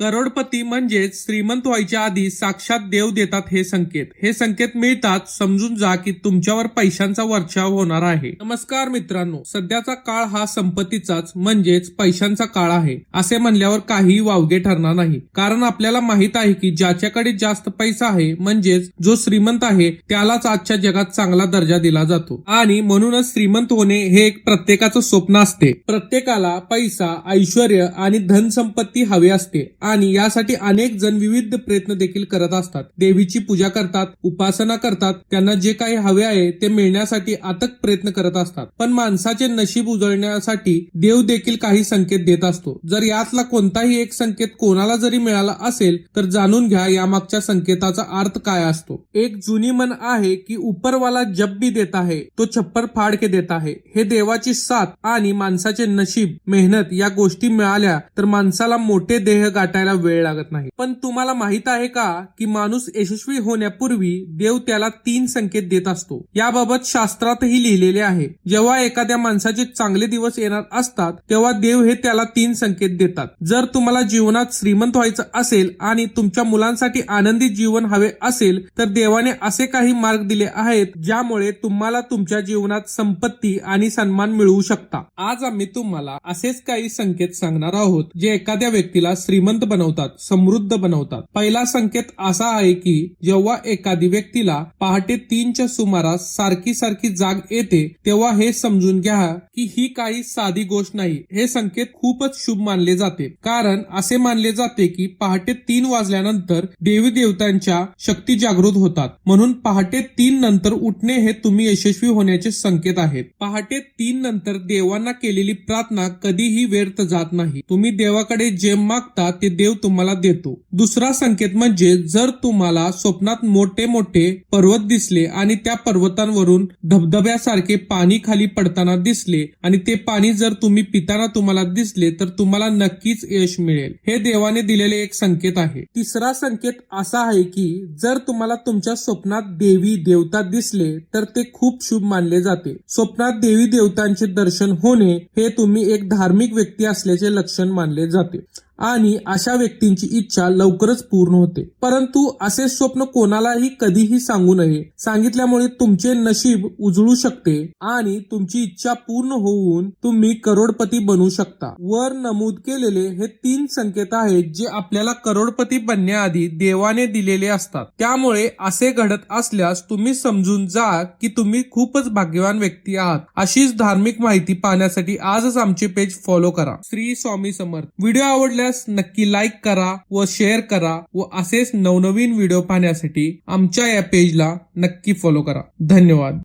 करोडपती म्हणजेच श्रीमंत व्हायच्या आधी साक्षात देव देतात हे संकेत. हे संकेत मिळतात समजून जा की तुमच्यावर पैशांचा वर्षाव होणार आहे. नमस्कार मित्रांनो सध्याचा काळ हा संपत्तीचाच म्हणजेच पैशांचा काळ आहे असे म्हणल्यावर काही वावगे ठरणार नाही. कारण आपल्याला माहीत आहे की ज्याच्याकडे जास्त पैसा आहे म्हणजेच जो श्रीमंत आहे त्यालाच आजच्या जगात चांगला दर्जा दिला जातो. आणि म्हणूनच श्रीमंत होणे हे एक प्रत्येकाचं स्वप्न असते. प्रत्येकाला पैसा ऐश्वर आणि धनसंपत्ती हवे असते. आणि यासाठी अनेक जण विविध प्रयत्न देखील करत असतात. देवीची पूजा करतात उपासना करतात त्यांना जे काही हवे आहे ते मिळण्यासाठी अथक प्रयत्न करत असतात. पण माणसाचे नशीब उजळण्यासाठी देव देखील काही संकेत देत असतो. जर यातला कोणताही एक संकेत कोणाला जरी मिळाला असेल तर जाणून घ्या यामागच्या संकेताचा अर्थ काय असतो. एक जुनी मन आहे की उपरवाला जब भी देता है तो छप्पर फाड के देता है हे देवाची साथ आणि माणसाचे नशीब मेहनत या गोष्टी मिळाल्या तर माणसाला मोठे देह वाटायला वेळ लागत नाही. पण तुम्हाला माहीत आहे का की माणूस यशस्वी होण्यापूर्वी देव त्याला तीन संकेत देत असतो. याबाबत शास्त्रातही लिहिलेले आहे. जेव्हा एखाद्या माणसाचे चांगले दिवस येणार असतात तेव्हा देव हे त्याला तीन संकेत देतात. जर तुम्हाला जीवनात श्रीमंत व्हायचं असेल आणि तुमच्या मुलांसाठी आनंदी जीवन हवे असेल तर देवाने असे काही मार्ग दिले आहेत ज्यामुळे तुम्हाला तुमच्या जीवनात संपत्ती आणि सन्मान मिळवू शकता. आज आम्ही तुम्हाला असेच काही संकेत सांगणार आहोत जे एखाद्या व्यक्तीला श्रीमंत बनवतात समृद्ध बनवतात. पहिला संकेत असा आहे की जेव्हा एखादी व्यक्तीला पहाटे तीनच्या सुमारास सारखी सारखी जाग येते तेव्हा हे समजून घ्या की ही काही साधी गोष्ट नाही. हे संकेत खूपच शुभ मानले जाते. कारण असे मानले जाते की पहाटे तीन वाजल्यानंतर देवी देवतांच्या शक्ती जागृत होतात. म्हणून पहाटे तीन नंतर उठणे हे तुम्ही यशस्वी होण्याचे संकेत आहेत. पहाटे तीन नंतर देवांना केलेली प्रार्थना कधीही व्यर्थ जात नाही. तुम्ही देवाकडे जे मागता ते देव तुम्हाला देतो. दुसरा संकेत म्हणजे जर तुम्हाला स्वप्नात मोठे मोठे पर्वत दिसले आणि त्या पर्वतांवरून धबधब्यासारखे पाणी खाली पडताना दिसले आणि ते पाणी जर तुम्ही पिताना तुम्हाला दिसले तर तुम्हाला नक्कीच यश मिळेल. हे देवाने दिलेले एक संकेत आहे. तिसरा संकेत असा आहे की जर तुम्हाला तुमच्या स्वप्नात देवी देवता दिसले तर ते खूप शुभ मानले जाते. स्वप्नात देवी देवतांचे दर्शन होणे हे तुम्ही एक धार्मिक व्यक्ती असल्याचे लक्षण मानले जाते. आणि अशा व्यक्तींची इच्छा लवकरच पूर्ण होते. परंतु असे स्वप्न कोणालाही कधीही सांगू नये. सांगितल्यामुळे तुमचे नशीब उजळू शकते आणि तुमची इच्छा पूर्ण होऊन तुम्ही करोडपती बनू शकता. वर नमूद केलेले हे तीन संकेत आहेत जे आपल्याला करोडपती बनण्याआधी देवाने दिलेले असतात. त्यामुळे असे घडत असल्यास तुम्ही समजून जा की तुम्ही खूपच भाग्यवान व्यक्ती आहात. अशीच धार्मिक माहिती पाहण्यासाठी आजच आमचे पेज फॉलो करा. श्री स्वामी समर्थ. व्हिडिओ आवडल्यास नक्की लाईक करा व शेअर करा व असेच नवनवीन व्हिडिओ पाहण्यासाठी आमच्या या पेजला नक्की फॉलो करा. धन्यवाद.